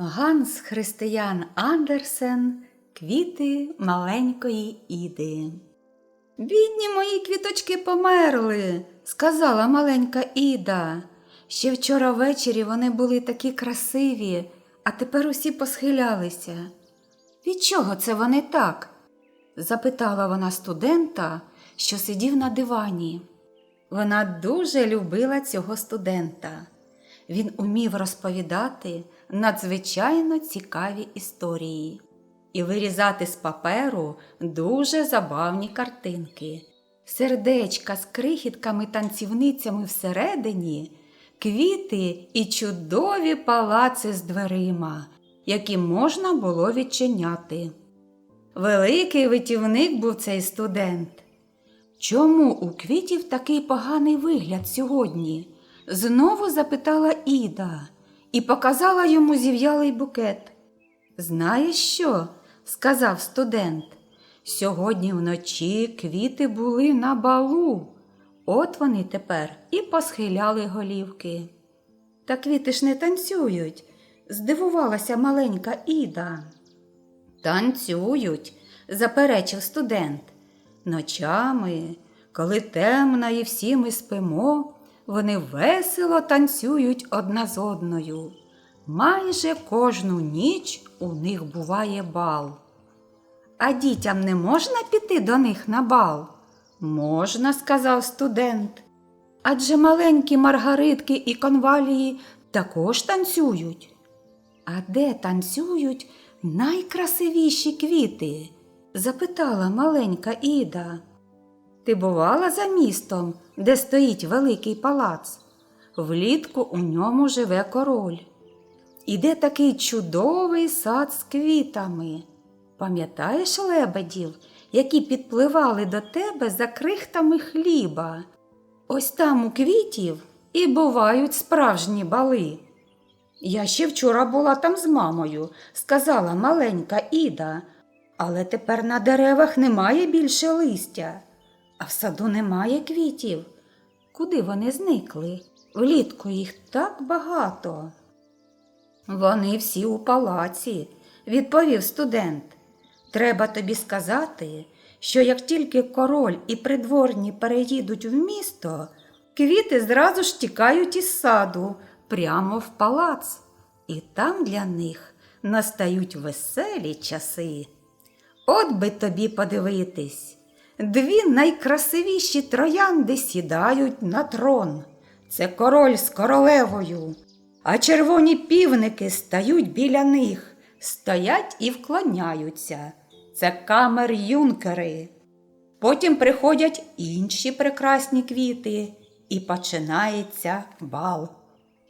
Ганс Християн Андерсен Квіти маленької Іди. Бідні мої квіточки померли, сказала маленька Іда. Ще вчора ввечері вони були такі красиві, а тепер усі посхилялися. Від чого це вони так? запитала вона студента, що сидів на дивані. Вона дуже любила цього студента. Він умів розповідати надзвичайно цікаві історії і вирізати з паперу дуже забавні картинки, сердечка з крихітками танцівницями всередині, квіти і чудові палаци з дверима, які можна було відчиняти. Великий витівник був цей студент. Чому у квітів такий поганий вигляд сьогодні? знову запитала Іда і показала йому зів'ялий букет. Знаєш що? сказав студент. Сьогодні вночі квіти були на балу. От вони тепер і посхиляли голівки. Та квіти ж не танцюють, здивувалася маленька Іда. Танцюють, заперечив студент. Ночами, коли темно і всі ми спимо, вони весело танцюють одна з одною. Майже кожну ніч у них буває бал. А дітям не можна піти до них на бал? Можна, сказав студент. Адже маленькі маргаритки і конвалії також танцюють. А де танцюють найкрасивіші квіти? запитала маленька Іда. Ти бувала за містом, де стоїть великий палац? Влітку у ньому живе король. Іде такий чудовий сад з квітами. Пам'ятаєш лебедів, які підпливали до тебе за крихтами хліба? Ось там у квітів і бувають справжні бали. Я ще вчора була там з мамою, сказала маленька Іда, але тепер на деревах немає більше листя, а в саду немає квітів. Куди вони зникли? Влітку їх так багато. Вони всі у палаці, відповів студент. Треба тобі сказати, що як тільки король і придворні переїдуть в місто, квіти зразу ж тікають із саду прямо в палац, і там для них настають веселі часи. От би тобі подивитись, дві найкрасивіші троянди сідають на трон. Це король з королевою, а червоні півники стають біля них, стоять і вклоняються. Це камер юнкери. Потім приходять інші прекрасні квіти, і починається бал.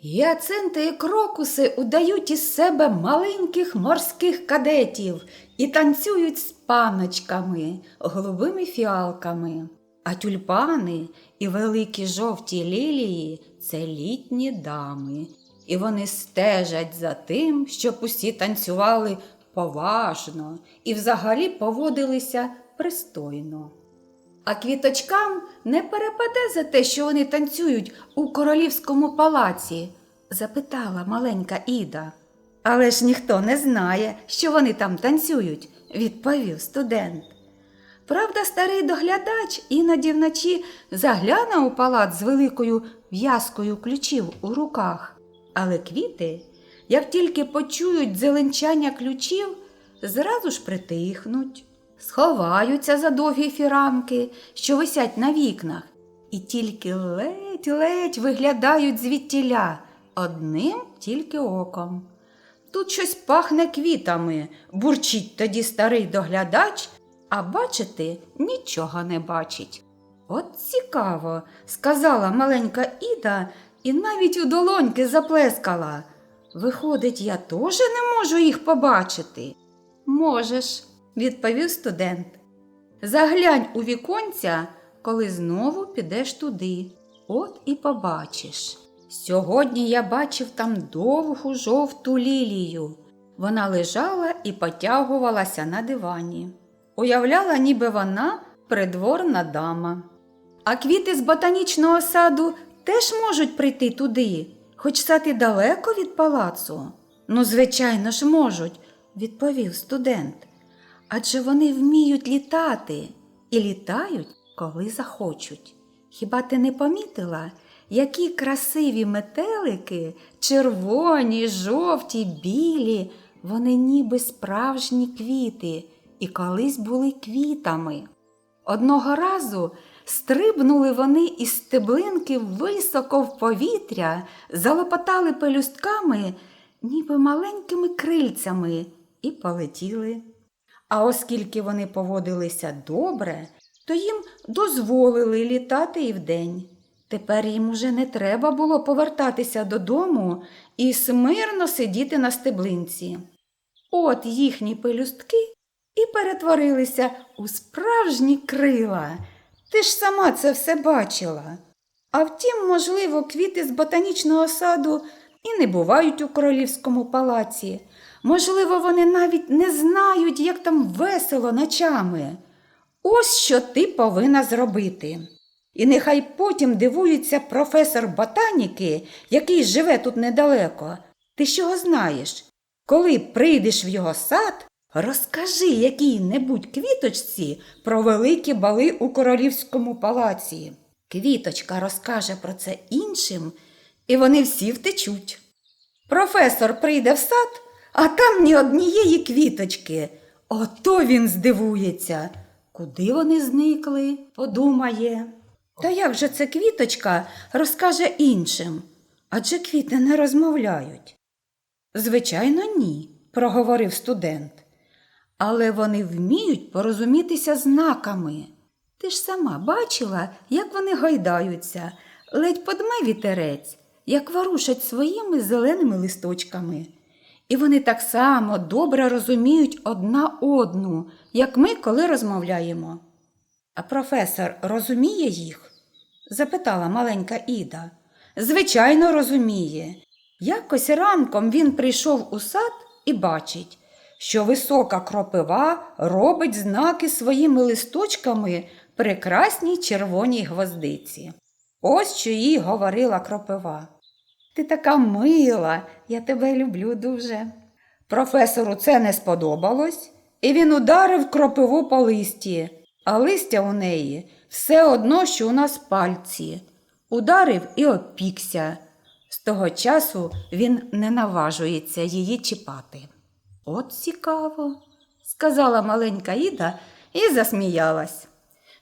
Гіацинти і крокуси удають із себе маленьких морських кадетів і танцюють з паночками, голубими фіалками. А тюльпани і великі жовті лілії це літні дами, і вони стежать за тим, щоб усі танцювали поважно і взагалі поводилися пристойно. А квіточкам не перепаде за те, що вони танцюють у королівському палаці? запитала маленька Іда. Але ж ніхто не знає, що вони там танцюють, відповів студент. Правда, старий доглядач іноді вночі загляне у палац з великою в'язкою ключів у руках, але квіти, як тільки почують зеленчання ключів, зразу ж притихнуть, сховаються за довгі фіранки, що висять на вікнах, і тільки ледь-ледь виглядають звідтіля одним тільки оком. Тут щось пахне квітами, бурчить тоді старий доглядач, а бачити нічого не бачить. От цікаво, сказала маленька Іда і навіть у долоньки заплескала. Виходить, я теж не можу їх побачити. Можеш, відповів студент. Заглянь у віконця, коли знову підеш туди. От і побачиш. Сьогодні я бачив там довгу жовту лілію. Вона лежала і потягувалася на дивані. Уявляла, ніби вона придворна дама. А квіти з ботанічного саду теж можуть прийти туди, хоч сад далеко від палацу. Ну, звичайно ж, можуть, відповів студент. Адже вони вміють літати і літають, коли захочуть. Хіба ти не помітила, які красиві метелики, червоні, жовті, білі, вони ніби справжні квіти і колись були квітами. Одного разу стрибнули вони із стеблинки високо в повітря, залопотали пелюстками, ніби маленькими крильцями, і полетіли. А оскільки вони поводилися добре, то їм дозволили літати і вдень. Тепер їм уже не треба було повертатися додому і смирно сидіти на стеблинці. От їхні пелюстки і перетворилися у справжні крила. Ти ж сама це все бачила. А втім, можливо, квіти з ботанічного саду і не бувають у королівському палаці. Можливо, вони навіть не знають, як там весело ночами. Ось що ти повинна зробити. І нехай потім дивується професор ботаніки, який живе тут недалеко. Ти ж знаєш? Коли прийдеш в його сад, розкажи якій-небудь квіточці про великі бали у королівському палаці. Квіточка розкаже про це іншим, і вони всі втечуть. Професор прийде в сад, а там ні однієї квіточки. Ото він здивується. Куди вони зникли, подумає. Та як же це квіточка розкаже іншим? Адже квіти не розмовляють. Звичайно, ні, проговорив студент. Але вони вміють порозумітися знаками. Ти ж сама бачила, як вони гойдаються, ледь подме вітерець, як ворушать своїми зеленими листочками. І вони так само добре розуміють одна одну, як ми, коли розмовляємо. А професор розуміє їх? Запитала маленька Іда. Звичайно, розуміє. Якось ранком він прийшов у сад і бачить, що висока кропива робить знаки своїми листочками прекрасній червоній гвоздиці. Ось що їй говорила кропива. Ти така мила, я тебе люблю дуже. Професору це не сподобалось, і він ударив кропиву по листі, а листя у неї все одно, що у нас пальці. Ударив і опікся. З того часу він не наважується її чіпати. От цікаво, сказала маленька Іда і засміялась.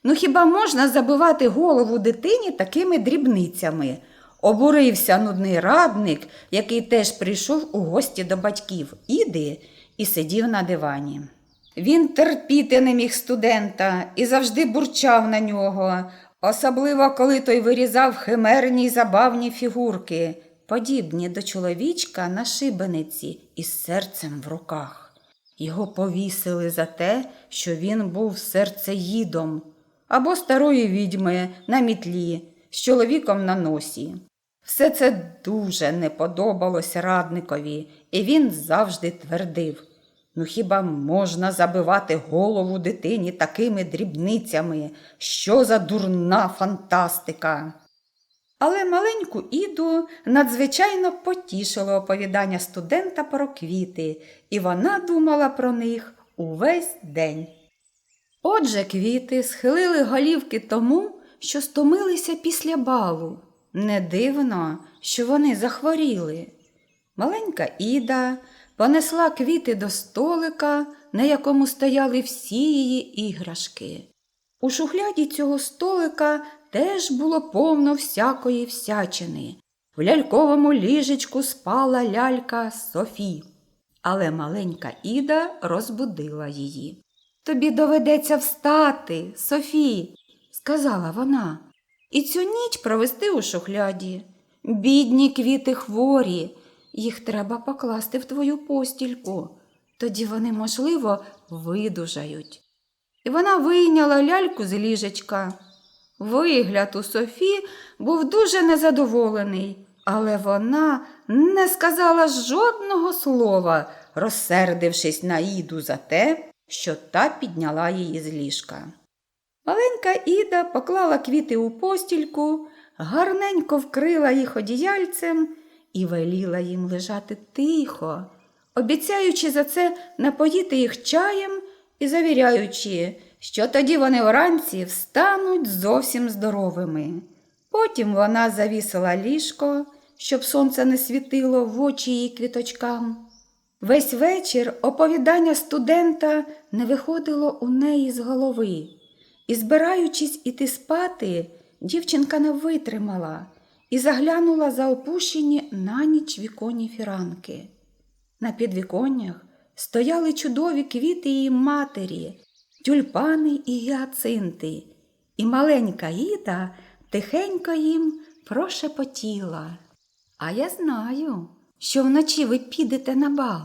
Ну хіба можна забивати голову дитині такими дрібницями? Обурився нудний радник, який теж прийшов у гості до батьків Іди і сидів на дивані. Він терпіти не міг студента і завжди бурчав на нього, особливо коли той вирізав химерні забавні фігурки, подібні до чоловічка на шибениці із серцем в руках. Його повісили за те, що він був серцеїдом або старої відьми на мітлі з чоловіком на носі. Все це дуже не подобалось радникові, і він завжди твердив ну хіба можна забивати голову дитині такими дрібницями? Що за дурна фантастика? Але маленьку Іду надзвичайно потішило оповідання студента про квіти, і вона думала про них увесь день. Отже, квіти схилили голівки тому, що стомилися після балу. Не дивно, що вони захворіли. Маленька Іда понесла квіти до столика, на якому стояли всі її іграшки. У шухляді цього столика теж було повно всякої всячини. В ляльковому ліжечку спала лялька Софі, але маленька Іда розбудила її. Тобі доведеться встати, Софі, сказала вона, і цю ніч провести у шухляді. Бідні квіти хворі, їх треба покласти в твою постільку. Тоді вони, можливо, видужають. І вона вийняла ляльку з ліжечка. Вигляд у Софі був дуже незадоволений, але вона не сказала жодного слова, розсердившись на Іду за те, що та підняла її з ліжка. Маленька Іда поклала квіти у постільку, гарненько вкрила їх одіяльцем і веліла їм лежати тихо, обіцяючи за це напоїти їх чаєм і завіряючи, що тоді вони вранці встануть зовсім здоровими. Потім вона завісила ліжко, щоб сонце не світило в очі її квіточкам. Весь вечір оповідання студента не виходило у неї з голови, і, збираючись іти спати, дівчинка не витримала і заглянула за опущені на ніч віконні фіранки. На підвіконнях стояли чудові квіти її матері, тюльпани і гіацинти, і маленька Іда тихенько їм прошепотіла. А я знаю, що вночі ви підете на бал.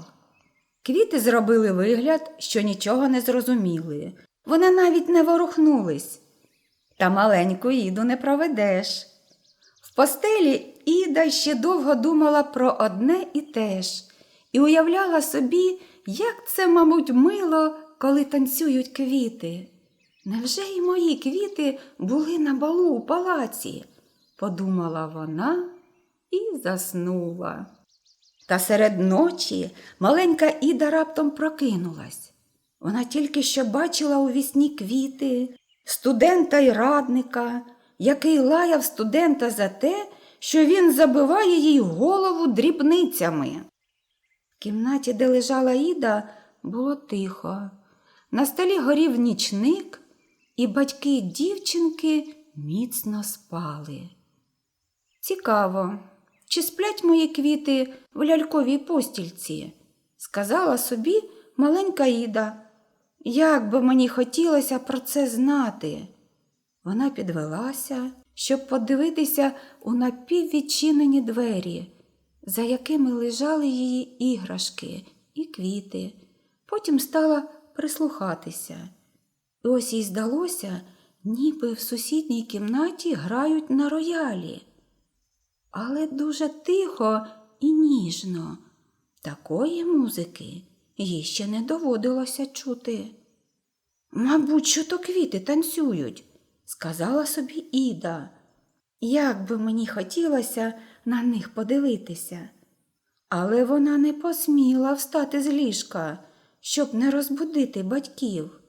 Квіти зробили вигляд, що нічого не зрозуміли. Вони навіть не ворухнулись. Та маленьку Іду не проведеш. В постелі Іда ще довго думала про одне і те ж, і уявляла собі, як це, мабуть, мило, коли танцюють квіти. Невже й мої квіти були на балу у палаці? подумала вона і заснула. Та серед ночі маленька Іда раптом прокинулась. Вона тільки що бачила у вісні квіти, студента й радника, який лаяв студента за те, що він забиває їй голову дрібницями. В кімнаті, де лежала Іда, було тихо. На столі горів нічник, і батьки дівчинки міцно спали. Цікаво, чи сплять мої квіти в ляльковій постільці? сказала собі маленька Іда. Як би мені хотілося про це знати. Вона підвелася, щоб подивитися у напіввідчинені двері, за якими лежали її іграшки і квіти. Потім стала прислухатися. І ось їй здалося, ніби в сусідній кімнаті грають на роялі. Але дуже тихо і ніжно. Такої музики їй ще не доводилося чути. Мабуть, що то квіти танцюють, сказала собі Іда. Як би мені хотілося на них подивитися. Але вона не посміла встати з ліжка, щоб не розбудити батьків.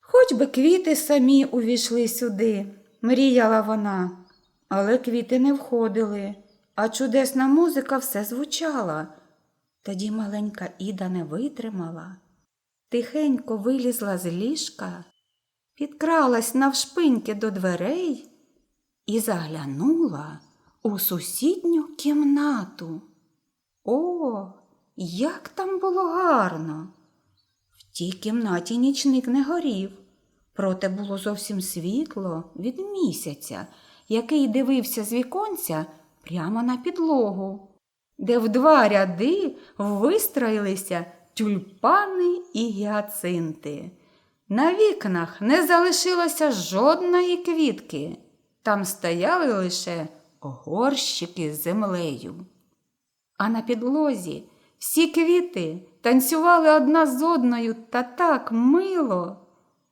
Хоч би квіти самі увійшли сюди, мріяла вона, але квіти не входили, а чудесна музика все звучала. Тоді маленька Іда не витримала, тихенько вилізла з ліжка, підкралась навшпиньки до дверей і заглянула у сусідню кімнату. О, як там було гарно! В тій кімнаті нічник не горів, проте було зовсім світло від місяця, який дивився з віконця прямо на підлогу, де в два ряди вистроїлися тюльпани і гіацинти. На вікнах не залишилося жодної квітки, там стояли лише горщики з землею. А на підлозі всі квіти танцювали одна з одною та так мило,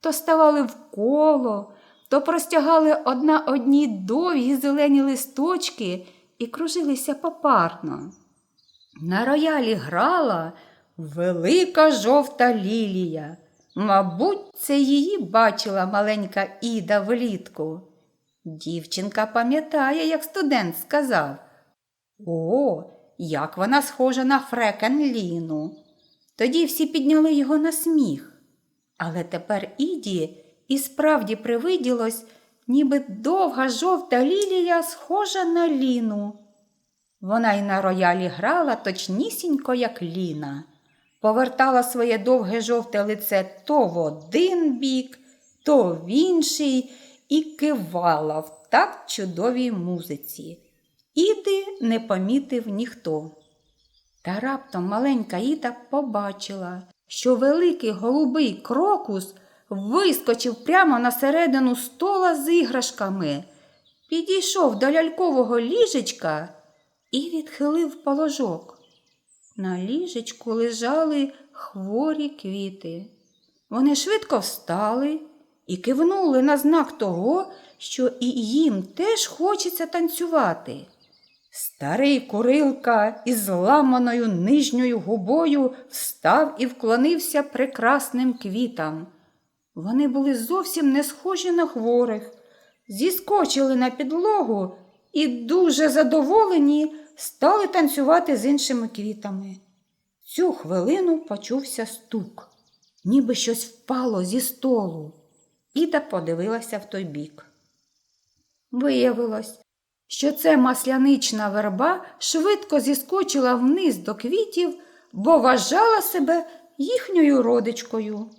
то ставали в коло, то простягали одна одній довгі зелені листочки і кружилися попарно. На роялі грала велика жовта лілія. Мабуть, це її бачила маленька Іда влітку. Дівчинка пам'ятає, як студент сказав. О, як вона схожа на фрекен Ліну. Тоді всі підняли його на сміх. Але тепер Іді і справді привиділось, ніби довга жовта лілія схожа на Ліну. Вона й на роялі грала точнісінько, як Ліна, повертала своє довге жовте лице то в один бік, то в інший і кивала в такт чудовій музиці. Іди не помітив ніхто. Та раптом маленька Іда побачила, що великий голубий крокус вискочив прямо на середину стола з іграшками, підійшов до лялькового ліжечка і відхилив положок. На ліжечку лежали хворі квіти. Вони швидко встали і кивнули на знак того, що і їм теж хочеться танцювати. Старий курилка із зламаною нижньою губою встав і вклонився прекрасним квітам. Вони були зовсім не схожі на хворих, зіскочили на підлогу і дуже задоволені стали танцювати з іншими квітами. Цю хвилину почувся стук, ніби щось впало зі столу. Іда подивилася в той бік. Виявилось, що це маслянична верба швидко зіскочила вниз до квітів, бо вважала себе їхньою родичкою.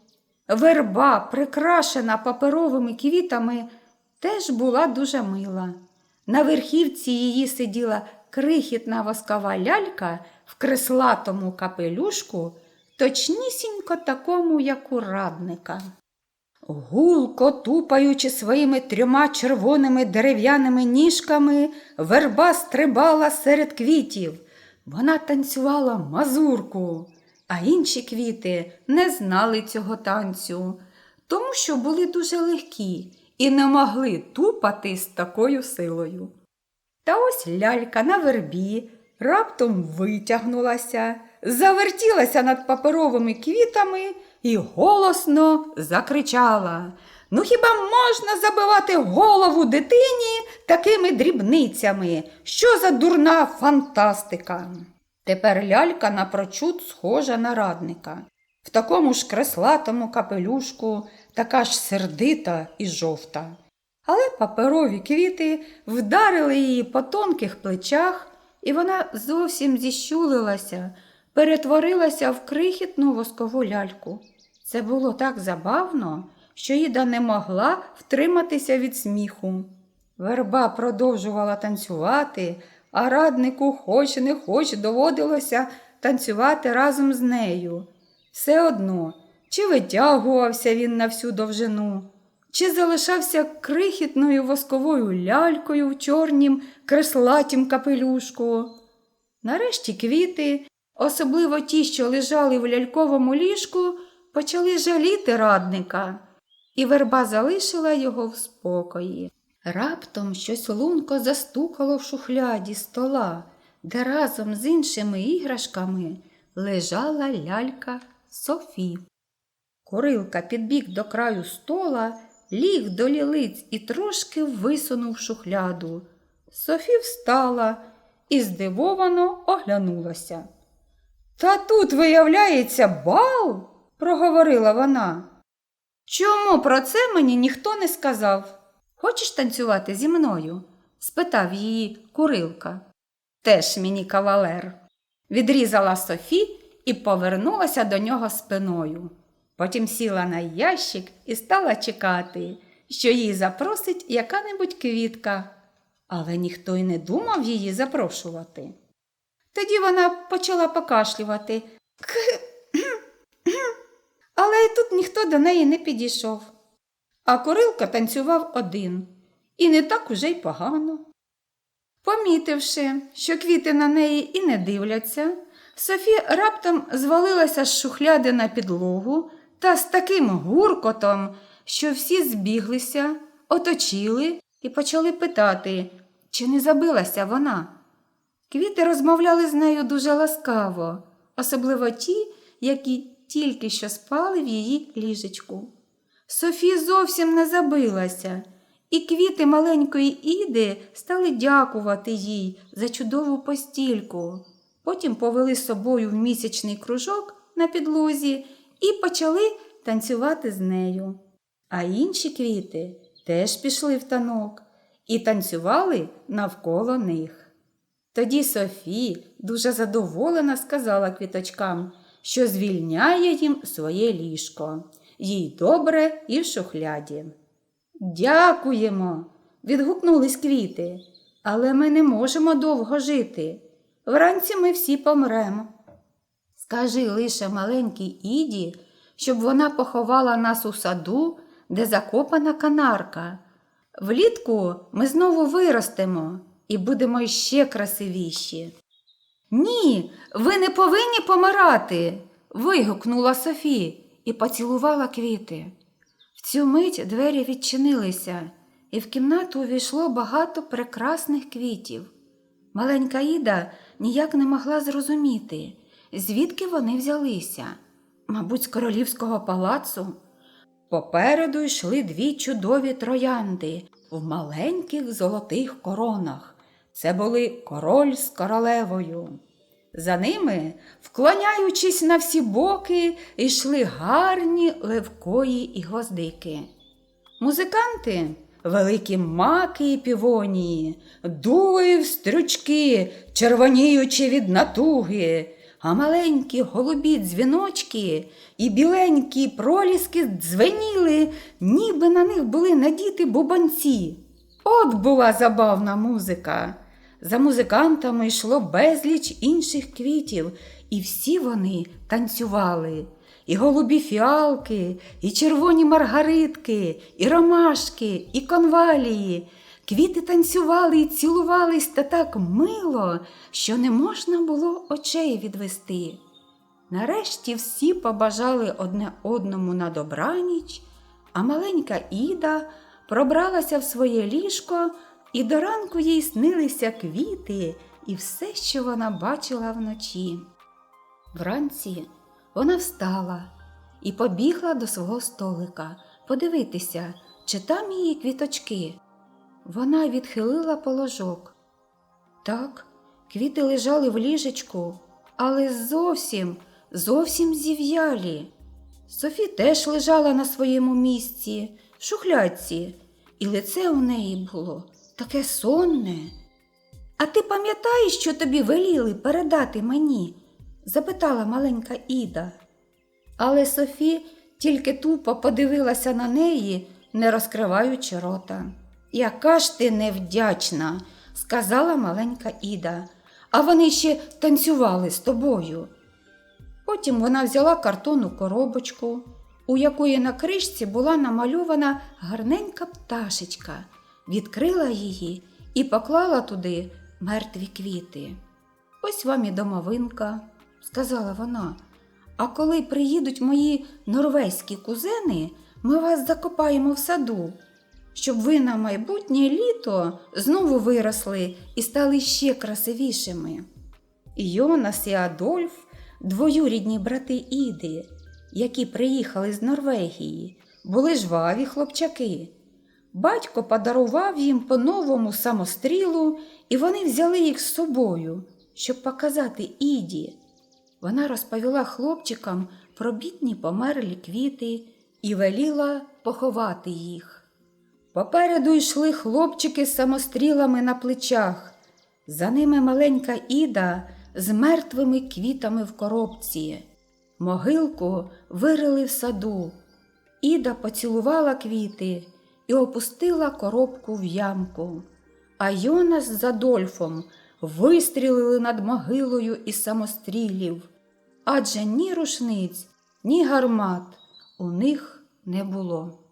Верба, прикрашена паперовими квітами, теж була дуже мила. На верхівці її сиділа крихітна воскова лялька в креслатому капелюшку, точнісінько такому, як у радника. Гулко тупаючи своїми трьома червоними дерев'яними ніжками, верба стрибала серед квітів. Вона танцювала мазурку, а інші квіти не знали цього танцю, тому що були дуже легкі і не могли тупати з такою силою. Та ось лялька на вербі раптом витягнулася, завертілася над паперовими квітами і голосно закричала. Ну хіба можна забивати голову дитині такими дрібницями? Що за дурна фантастика? Тепер лялька напрочуд схожа на радника. В такому ж креслатому капелюшку, така ж сердита і жовта. Але паперові квіти вдарили її по тонких плечах, і вона зовсім зіщулилася, перетворилася в крихітну воскову ляльку. Це було так забавно, що Іда не могла втриматися від сміху. Верба продовжувала танцювати, а раднику, хоч не хоч, доводилося танцювати разом з нею. Все одно, чи витягувався він на всю довжину, чи залишався крихітною восковою лялькою в чорнім креслатім капелюшку. Нарешті квіти, особливо ті, що лежали в ляльковому ліжку, почали жаліти радника, і верба залишила його в спокої. Раптом щось лунко застукало в шухляді стола, де разом з іншими іграшками лежала лялька Софі. Курилка підбіг до краю стола, ліг до лілиць і трошки висунув шухляду. Софі встала і здивовано оглянулася. Та тут, виявляється, бал, проговорила вона. Чому про це мені ніхто не сказав? Хочеш танцювати зі мною? спитав її курилка. Теж мені кавалер. Відрізала Софі і повернулася до нього спиною. Потім сіла на ящик і стала чекати, що її запросить яка-небудь квітка, але ніхто й не думав її запрошувати. Тоді вона почала покашлювати. Але й тут ніхто до неї не підійшов. А Курилка танцював один, і не так уже й погано. Помітивши, що квіти на неї і не дивляться, Софі раптом звалилася з шухляди на підлогу та з таким гуркотом, що всі збіглися, оточили і почали питати, чи не забилася вона. Квіти розмовляли з нею дуже ласкаво, особливо ті, які тільки що спали в її ліжечку. Софі зовсім не забилася, і квіти маленької Іди стали дякувати їй за чудову постільку. Потім повели з собою в місячний кружок на підлозі і почали танцювати з нею. А інші квіти теж пішли в танок і танцювали навколо них. Тоді Софі дуже задоволена сказала квіточкам, що звільняє їм своє ліжко, їй добре і в шухляді. Дякуємо, відгукнулись квіти, але ми не можемо довго жити. Вранці ми всі помремо. Скажи лише маленькій Іді, щоб вона поховала нас у саду, де закопана канарка. Влітку ми знову виростемо і будемо іще красивіші. Ні, ви не повинні помирати. вигукнула Софі і поцілувала квіти. В цю мить двері відчинилися, і в кімнату увійшло багато прекрасних квітів. Маленька Іда ніяк не могла зрозуміти, звідки вони взялися. Мабуть, з королівського палацу. Попереду йшли дві чудові троянди в маленьких золотих коронах. Це були король з королевою. За ними, вклоняючись на всі боки, йшли гарні левкої і гвоздики. Музиканти, великі маки і півонії, дули в стрючки, червоніючи від натуги, а маленькі голубі дзвіночки і біленькі проліски дзвеніли, ніби на них були надіти бубанці. От була забавна музика. За музикантами йшло безліч інших квітів, і всі вони танцювали. І голубі фіалки, і червоні маргаритки, і ромашки, і конвалії. Квіти танцювали і цілувались та так мило, що не можна було очей відвести. Нарешті всі побажали одне одному на добраніч, а маленька Іда пробралася в своє ліжко, і до ранку їй снилися квіти і все, що вона бачила вночі. Вранці вона встала і побігла до свого столика подивитися, чи там її квіточки. Вона відхилила положок. Так, квіти лежали в ліжечку, але зовсім, зовсім зів'ялі. Софі теж лежала на своєму місці, в шухлядці, і лице у неї було таке сонне. А ти пам'ятаєш, що тобі веліли передати мені? запитала маленька Іда. Але Софі тільки тупо подивилася на неї, не розкриваючи рота. Яка ж ти невдячна, сказала маленька Іда, а вони ще танцювали з тобою. Потім вона взяла картонну коробочку, у якої на кришці була намальована гарненька пташечка, відкрила її і поклала туди мертві квіти. Ось вам і домовинка, сказала вона. А коли приїдуть мої норвезькі кузени, ми вас закопаємо в саду, щоб ви на майбутнє літо знову виросли і стали ще красивішими. Йонас і Адольф, двоюрідні брати Іди, які приїхали з Норвегії, були жваві хлопчаки. Батько подарував їм по новому самострілу, і вони взяли їх з собою, щоб показати Іді. Вона розповіла хлопчикам про бідні померлі квіти і веліла поховати їх. Попереду йшли хлопчики з самострілами на плечах, за ними маленька Іда з мертвими квітами в коробці. Могилку вирили в саду. Іда поцілувала квіти і опустила коробку в ямку. А Йонас з Адольфом вистрілили над могилою із самострілів, адже ні рушниць, ні гармат у них не було.